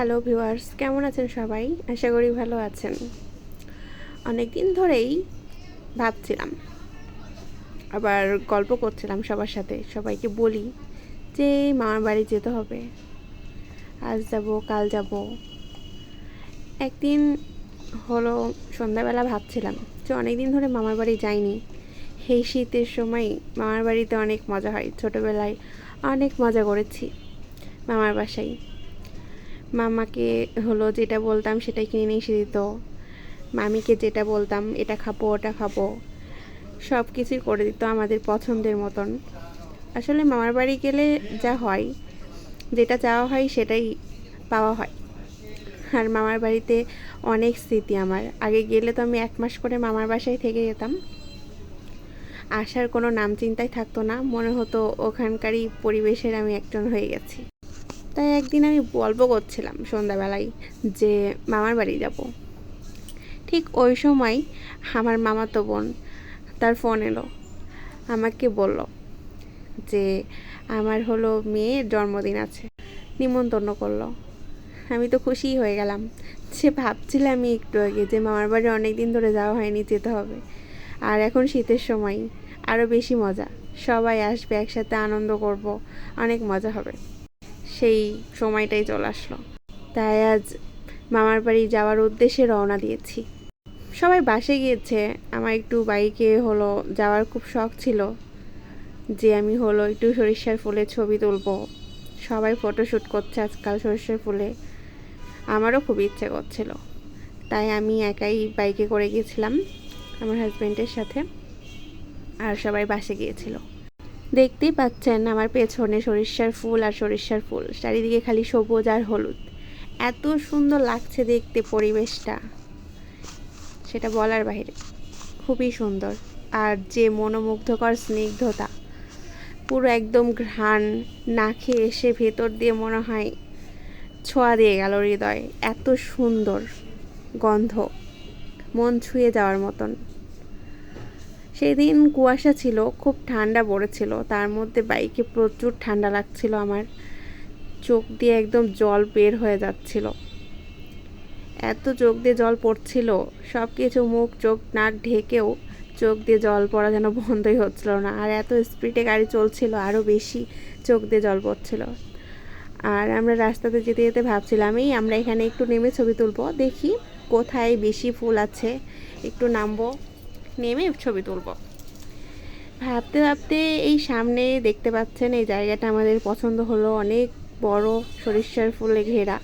Hello viewers কেমন আছেন সবাই? আশা করি ভালো আছেন। অনেক দিন ধরেই ভাবছিলাম, আবার গল্প করছিলাম সবার সাথে, সবাইকে বলি যে মামার বাড়ি যেতে হবে। আজ যাব, কাল যাব। একদিন হলো সন্ধ্যাবেলা ভাবছিলাম যে অনেক দিন ধরে মামার বাড়ি যাইনি। সেই শীতের সময় মামার বাড়িতে অনেক মজা হয়। ছোটোবেলায় অনেক মজা করেছি মামার বাসায়। মামাকে হলো যেটা বলতাম সেটাই কিনে নিয়ে এসে দিত। মামিকে যেটা বলতাম, এটা খাব, ওটা খাব। সব কিছুই করে দিত আমাদের পছন্দের মতন। আসলে মামার বাড়ি গেলে যা হয়, যেটা চাওয়া হয় সেটাই পাওয়া হয়। আর মামার বাড়িতে অনেক স্মৃতি আমার। আগে গেলে তো আমি এক মাস করে মামার বাসায় থেকে যেতাম। আসার কোনো নাম চিন্তাই থাকতো না, মনে হতো ওখানকারই পরিবেশের আমি একজন হয়ে গেছি। তাই একদিন আমি গল্প করছিলাম সন্ধ্যাবেলায় যে মামার বাড়ি যাব। ঠিক ওই সময় আমার মামাতো বোন তার ফোন এলো, আমাকে বলল যে আমার হলো মেয়ের জন্মদিন আছে, নিমন্ত্রণ করল। আমি তো খুশিই হয়ে গেলাম। সে ভাবছিলাম আমি একটু আগে যে মামার বাড়ি অনেক দিন ধরে যাওয়া হয়নি, যেতে হবে। আর এখন শীতের সময় আরও বেশি মজা। সবাই আসবে একসাথে, আনন্দ করব, অনেক মজা হবে। সেই সময়টাই চলে আসলো। তাই আজ মামার বাড়ি যাওয়ার উদ্দেশ্যে রওনা দিয়েছি। সবাই বাসে গিয়েছে। আমার একটু বাইকে হলো যাওয়ার খুব শখ ছিল। যে আমি হলো একটু সরিষার ফুলে ছবি তুলবো। সবাই ফটোশ্যুট করছে আজকাল সরিষার ফুলে। আমারও খুব ইচ্ছে করছিল। তাই আমি একাই বাইকে করে গিয়েছিলাম আমার হাজব্যান্ডের সাথে। আর সবাই বাসে গিয়েছিল। দেখতেই পাচ্ছেন আমার পেছনে সরিষার ফুল আর সরিষার ফুল। চারিদিকে খালি সবুজ আর হলুদ। এত সুন্দর লাগছে দেখতে পরিবেশটা। সেটা বলার বাইরে। খুবই সুন্দর। আর যে মনোমুগ্ধকর স্নিগ্ধতা। পুরো একদম ঘ্রাণ। নাকে এসে ভেতর দিয়ে মনে হয় ছোঁয়া দিয়ে গেল হৃদয়। এত সুন্দর গন্ধ। মন ছুঁয়ে যাওয়ার মতন। সেদিন কুয়াশা ছিল, খুব ঠান্ডা পড়েছিল। তার মধ্যে বাইকে প্রচুর ঠান্ডা লাগছিল আমার। চোখ দিয়ে একদম জল বের হয়ে যাচ্ছিল। এত চোখ দিয়ে জল পড়ছিল সব কিছু মুখ, চোখ, নাক ঢেকেও চোখ দিয়ে জল পড়া যেন বন্ধই হচ্ছিল না। আর এত স্পিডে গাড়ি চলছিল আরও বেশি চোখ দিয়ে জল পড়ছিল। আর আমরা রাস্তাতে যেতে যেতে ভাবছিলাম, এই, আমরা এখানে একটু নেমে ছবি তুলবো, দেখি কোথায় বেশি ফুল আছে, একটু নামবো। নেমে ছবি তুলবো। ভাবতে ভাবতে এই সামনে দেখতে পাচ্ছেন এই জায়গাটা আমাদের পছন্দ হলো অনেক বড় সরিষার ফুলে ঘেরা।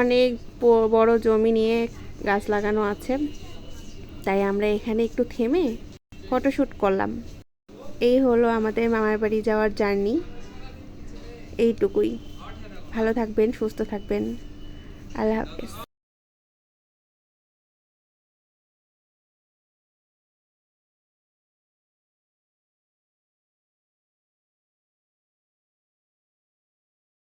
অনেক বড় জমি নিয়ে গাছ লাগানো আছে। তাই আমরা এখানে একটু থেমে ফটোশ্যুট করলাম। এই হলো আমাদের মামার বাড়ি যাওয়ার জার্নি। এইটুকুই। ভালো থাকবেন, সুস্থ থাকবেন। আল্লাহ হাফেজ।